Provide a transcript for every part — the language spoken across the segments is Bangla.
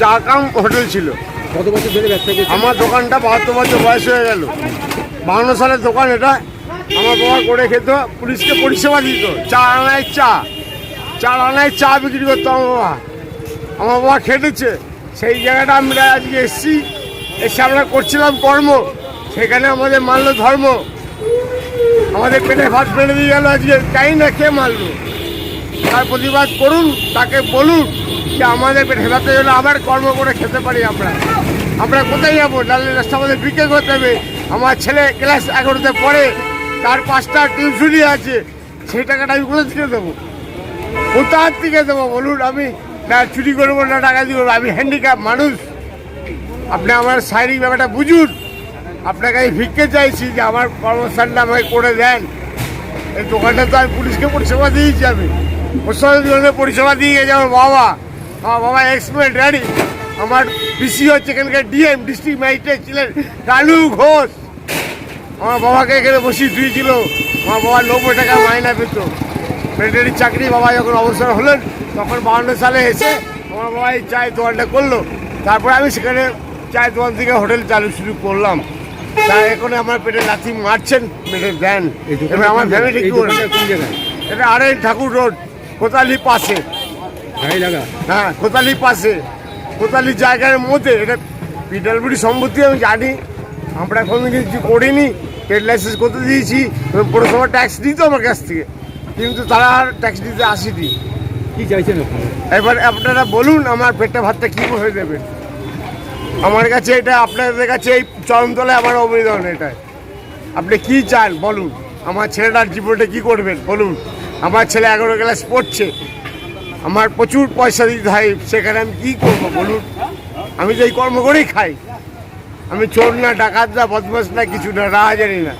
চা কাম হোটেল ছিল। কত বছর ধরে ব্যবসা আমার দোকানটা বাহাত্তর বছর বয়স হয়ে গেল। বাহান্ন সালের দোকান এটা। আমার বাবা করে খেত পুলিশকে পরিষেবা দিত। চা আনায় চা। চার আনায় চা বিক্রি করতো আমার বাবা। আমার বাবা খেটেছে। সেই জায়গাটা আমরা আজকে এসছি। এসে আমরা করছিলাম কর্ম। সেখানে আমাদের মানলো ধর্ম। আমাদের পেটে ভাত ফেলে দিয়ে গেল আজকে। তাই না কে মারলো? তার প্রতিবাদ করুন তাকে বলুন। যে আমাদের পেটে ভাতের জন্য আবার কর্ম করে খেতে পারি আমরা। আমরা কোথায় যাব? ডালের রাস্তা আমাদের বিক্রি করতে হবে। আমার ছেলে ক্লাস এগারোতে পড়ে, তার পাঁচটা টিউশনই আছে। সেই টাকাটা আমি কোথা থেকে দেবো? কোথার থেকে দেবো বলুন? আমি না চুরি করব, না টাকা দিব, আমি হ্যান্ডিক্যাপ মানুষ। আপনি আমার শারীরিক ব্যাপারটা বুঝুন। আপনাকে আমি ভিক্ষে চাইছি যে আমার কর্মস্থানটা আমাকে করে দেন। এই দোকানটা তো আমি পুলিশকে পরিষেবা দিয়েছি আমি। পরিষেবা দিয়ে গেছে আমার বাবা। আমার বাবা এক্সপেন্ট রেডি আমার পিসি হচ্ছে এখানকার ডিএম ডিস্ট্রিক্ট ম্যাজিস্ট্রেট ছিলেন কালু ঘোষ আমার বাবাকে এখানে বসিয়ে দিয়েছিল আমার বাবা নব্বই টাকা মাইনা পেত মিলিটারি চাকরি বাবা যখন অবসর হলেন তখন বাউন্ন সালে এসে আমার বাবা এই চায়ের দোকানটা করল তারপরে আমি সেখানে চায়ের দোকান থেকে হোটেল চালু শুরু করলাম তাই এখন আমার পেটে লাথি মারছেন পেটে দেন এবার আমার ফ্যামিলি কি এটা আড়াই ঠাকুর রোড কোতালি পাশে হ্যাঁ কোতালি পাশে। কোতালি জায়গার মধ্যে। এটা পিডালপুরি সম্পত্তি আমি জানি। আমরা কোনো কিছু করিনি। ট্রেড লাইসেন্স করতে দিয়েছি। পৌরসভা ট্যাক্স দিত আমার কাছ থেকে। কিন্তু তারা আর ট্যাক্স দিতে আসেনি। কি চাইছেন এবার আপনারা বলুন আমার পেটটা ভাতটা কী হয়ে দেবে আমার কাছে এটা আপনাদের কাছে এই চরমতলায় আমার অভিযোগ এটা। আপনি কি চান? বলুন। আমার ছেলেটার জীবনটা কি করবেন? বলুন। আমার ছেলে এগারো ক্লাস পড়ছে। আমার প্রচুর পয়সা দিতে হয়, সেখানে আমি কী করব বলুন? আমি যে এই কর্ম করেই খাই। আমি চোর না, ডাকাত না বদমাস না, কিছু না রাহা জানি না।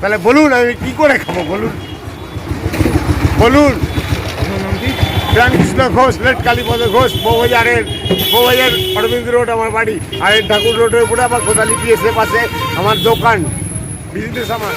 তাহলে বলুন, আমি কি করে খাব বলুন? বলুন। রামকৃষ্ণ ঘোষ, লেট কালীপদ ঘোষ বৌবাজারের বৌবাজার অরবিন্দ রোড আমার বাড়ি, আর এই ঠাকুর রোডের উপরে আমার কোদালি পিএসএ পাশে আমার দোকান, বিজনেস আমার।